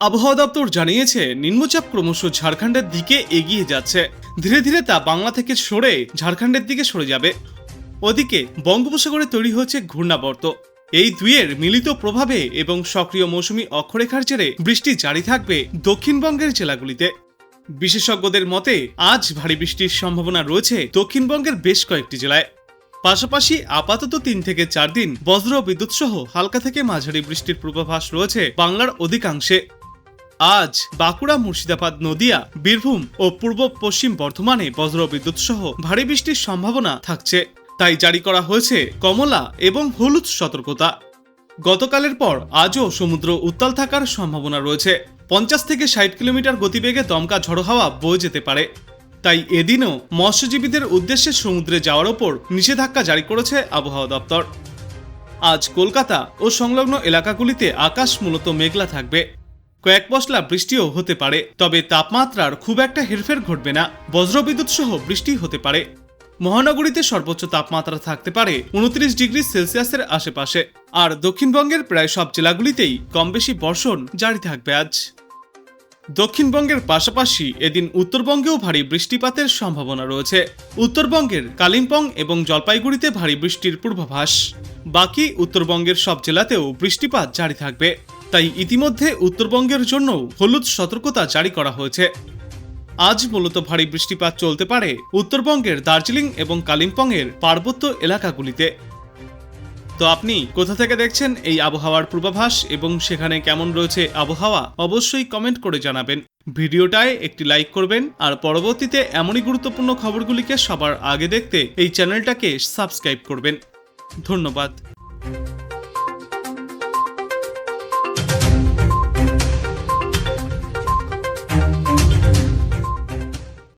আবহাওয়া দপ্তর জানিয়েছে, নিম্নচাপ ক্রমশ ঝাড়খণ্ডের দিকে এগিয়ে যাচ্ছে। ধীরে ধীরে তা বাংলা থেকে সরে ঝাড়খণ্ডের দিকে সরে যাবে। ওদিকে বঙ্গোপসাগরে তৈরি হচ্ছে ঘূর্ণাবর্ত। এই দুইয়ের মিলিত প্রভাবে এবং সক্রিয় মৌসুমি অক্ষরেখার জেরে বৃষ্টি জারি থাকবে দক্ষিণবঙ্গের জেলাগুলিতে। বিশেষজ্ঞদের মতে, আজ ভারী বৃষ্টির সম্ভাবনা রয়েছে দক্ষিণবঙ্গের বেশ কয়েকটি জেলায়। পাশাপাশি আপাতত তিন থেকে চার দিন বজ্র বিদ্যুৎ সহ হালকা থেকে মাঝারি বৃষ্টির পূর্বাভাস রয়েছে বাংলার অধিকাংশে। আজ বাঁকুড়া, মুর্শিদাবাদ, নদিয়া, বীরভূম ও পূর্ব পশ্চিম বর্ধমানে বজ্র বিদ্যুৎ সহ ভারী বৃষ্টির সম্ভাবনা থাকছে। তাই জারি করা হয়েছে কমলা এবং হলুদ সতর্কতা। গতকালের পর আজও সমুদ্র উত্তাল থাকার সম্ভাবনা রয়েছে। পঞ্চাশ থেকে ষাট কিলোমিটার গতিবেগে দমকা ঝড়ো হাওয়া বয়ে যেতে পারে। তাই এদিনও মৎস্যজীবীদের উদ্দেশ্যে সমুদ্রে যাওয়ার ওপর নিষেধাজ্ঞা জারি করেছে আবহাওয়া দপ্তর। আজ কলকাতা ও সংলগ্ন এলাকাগুলিতে আকাশ মূলত মেঘলা থাকবে। কয়েক পশলা বৃষ্টিও হতে পারে, তবে তাপমাত্রার খুব একটা হেরফের ঘটবে না। বজ্রবিদ্যুৎ সহ বৃষ্টি হতে পারে। মহানগরীতে সর্বোচ্চ তাপমাত্রা থাকতে পারে উনত্রিশ ডিগ্রি সেলসিয়াসের আশেপাশে, আর দক্ষিণবঙ্গের প্রায় সব জেলাগুলিতেই কম বেশি বর্ষণ জারি থাকবে আজ। দক্ষিণবঙ্গের পাশাপাশি এদিন উত্তরবঙ্গেও ভারী বৃষ্টিপাতের সম্ভাবনা রয়েছে। উত্তরবঙ্গের কালিম্পং এবং জলপাইগুড়িতে ভারী বৃষ্টির পূর্বাভাস। বাকি উত্তরবঙ্গের সব জেলাতেও বৃষ্টিপাত জারি থাকবে। তাই ইতিমধ্যে উত্তরবঙ্গের জন্য হলুদ সতর্কতা জারি করা হয়েছে। আজ মূলত ভারী বৃষ্টিপাত চলতে পারে উত্তরবঙ্গের দার্জিলিং এবং কালিম্পংয়ের পার্বত্য এলাকাগুলিতে। তো আপনি কোথা থেকে দেখছেন এই আবহাওয়ার পূর্বাভাস এবং সেখানে কেমন রয়েছে আবহাওয়া, অবশ্যই কমেন্ট করে জানাবেন। ভিডিওটায় একটি লাইক করবেন আর পরবর্তীতে এমনই গুরুত্বপূর্ণ খবরগুলিকে সবার আগে দেখতে এই চ্যানেলটাকে সাবস্ক্রাইব করবেন। ধন্যবাদ।